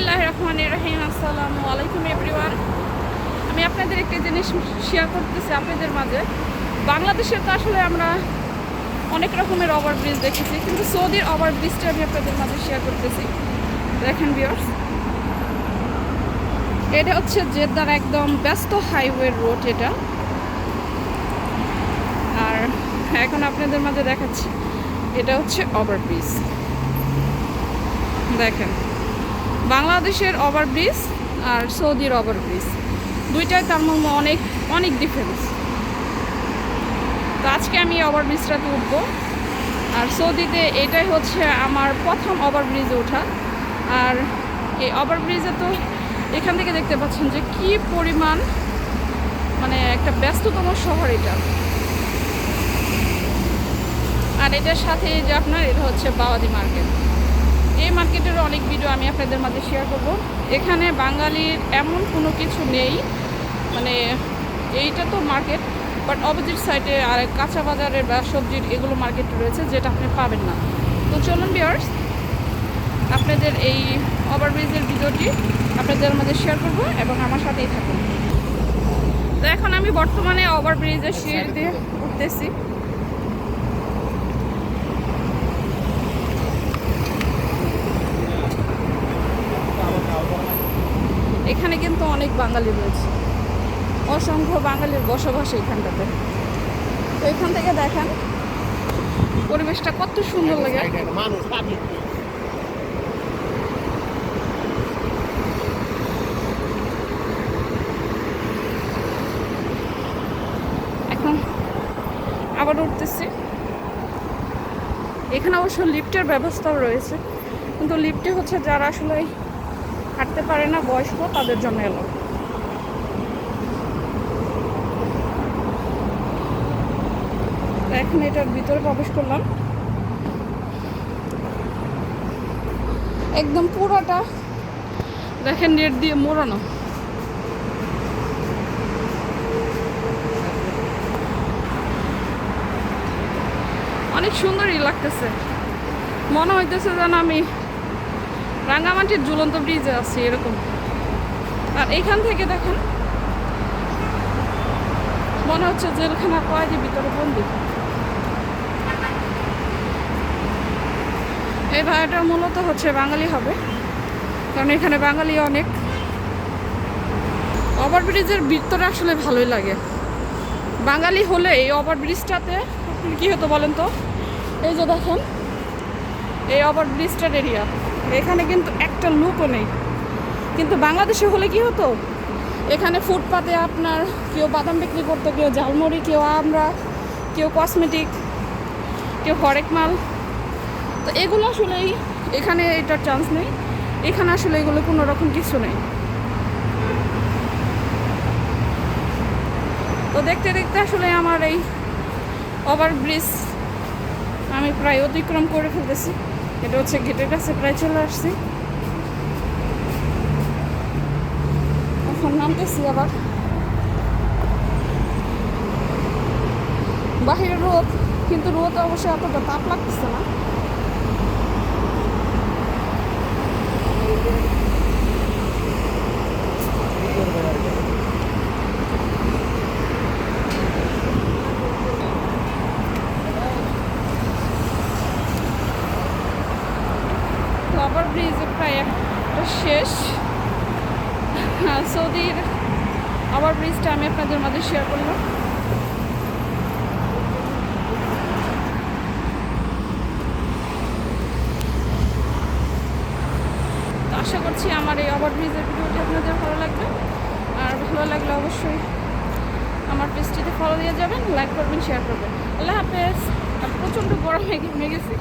বিসমিল্লাহ রহমান রহিম, আসসালামু আলাইকুম এভরিওয়ান। আমি আপনাদের একটি জিনিস শেয়ার করতেছি আপনাদের মাঝে। বাংলাদেশে তো আসলে আমরা অনেক রকমের ওভারব্রিজ দেখেছি, কিন্তু সৌদির ওভারব্রিজটা আমি আপনাদের মাঝে শেয়ার করতেছি। দেখেন বিয়ার্স এটা হচ্ছে জেদ্দার একদম ব্যস্ত হাইওয়ে রোড এটা। আর এখন আপনাদের মাঝে দেখাচ্ছি, এটা হচ্ছে ওভারব্রিজ দেখেন। বাংলাদেশের ওভারব্রিজ আর সৌদির ওভারব্রিজ দুইটাই তার মধ্যে অনেক অনেক ডিফারেন্স তো আজকে আমি ওভারব্রিজটাতে উঠবো। আর সৌদিতে এটাই হচ্ছে আমার প্রথম ওভারব্রিজে ওঠা। আর এই ওভারব্রিজে তো এখান থেকে দেখতে পাচ্ছেন যে কি পরিমাণ মানে একটা ব্যস্ততম শহর এটা। আর এটার সাথে যে আপনার, এটা হচ্ছে বাওয়াদি মার্কেট। এই মার্কেটের অনেক ভিডিও আমি আপনাদের মাঝে শেয়ার করব। এখানে বাঙালির এমন কোনো কিছু নেই। মানে এইটা তো মার্কেট বাট অপোজিট সাইডে আর কাঁচা বাজারের বা সবজির এগুলো মার্কেট রয়েছে যেটা আপনি পাবেন না। তো চলুন বিয়ার্স আপনাদের এই ওভারব্রিজের ভিডিওটি আপনাদের মধ্যে শেয়ার করব এবং আমার সাথেই থাকুন। তো এখন আমি বর্তমানে ওভারব্রিজের সিঁড়ি দিয়ে উঠতেছি। এখানে কিন্তু অনেক বাঙালি রয়েছে। অসংখ্য বাঙালির বসবাস এখানটাতে। তো এখান থেকে দেখেন পরিবেশটা কত সুন্দর লাগে। এখন আবার উঠতেছি। এখানে অবশ্য লিফটের ব্যবস্থাও রয়েছে। কিন্তু লিফটে হচ্ছে যারা আসলে হাঁটতে পারে না, বয়স্ক, তাদের জন্য এলো। এখন এটার ভিতরে প্রবেশ করলাম। একদম পুরোটা দেখেন নেট দিয়ে মোড়ানো। অনেক সুন্দরই লাগতেছে। মনে হইতেছে যেন আমি রাঙ্গামাটির ঝুলন্ত ব্রিজে আছে, এরকম। আর এখান থেকে দেখেন, মনে হচ্ছে জেলখানা কয়েদি ভিতরে বন্দি। এই ভাড়াটা মূলত হচ্ছে বাঙালি হবে, কারণ এখানে বাঙালি অনেক। ওভারব্রিজের ভিতরে আসলে ভালোই লাগে। বাঙালি হলে এই ওভার ওভারব্রিজটাতে কি হতো বলেন তো? এই যে দেখেন, এই ওভারব্রিজটার এরিয়া এখানে কিন্তু একটা লুকও নেই। কিন্তু বাংলাদেশে হলে কি হতো? এখানে ফুটপাতে আপনার কেউ বাদাম বিক্রি করতো, কেউ ঝালমুড়ি, কেউ আমরা, কেউ কসমেটিক, কেউ হরেক মাল। তো এগুলো আসলেই এখানে এটার চান্স নেই। এখানে আসলে এগুলো কোনো রকম কিছু নেই। তো দেখতে দেখতে আসলে আমার এই ওভারব্রিজ আমি প্রায় অতিক্রম করে ফেলতেছি। এটা হচ্ছে গেটের কাছে, প্রায় চলে আসছি। এখন নামতেছি আবার। বাহিরে রোদ, কিন্তু রোদ অবশ্যই অতটা তাপ লাগতেছে না তো আবার ব্রিজে প্রায় একটা শেষ। হ্যাঁ, সৌদির আবার ব্রিজটা আমি আপনাদের মাঝে শেয়ার করলাম। আশা করছি আমার এই ওভার ব্রিজের ভিডিওটি আপনাদের ভালো লাগবে। আর ভালো লাগলে অবশ্যই আমার পেজটিতে ফলো দিয়ে যাবেন লাইক করবেন শেয়ার করবেন। আল্লাহ হাফেজ। প্রচণ্ড গরমে ঘেমে গেছি।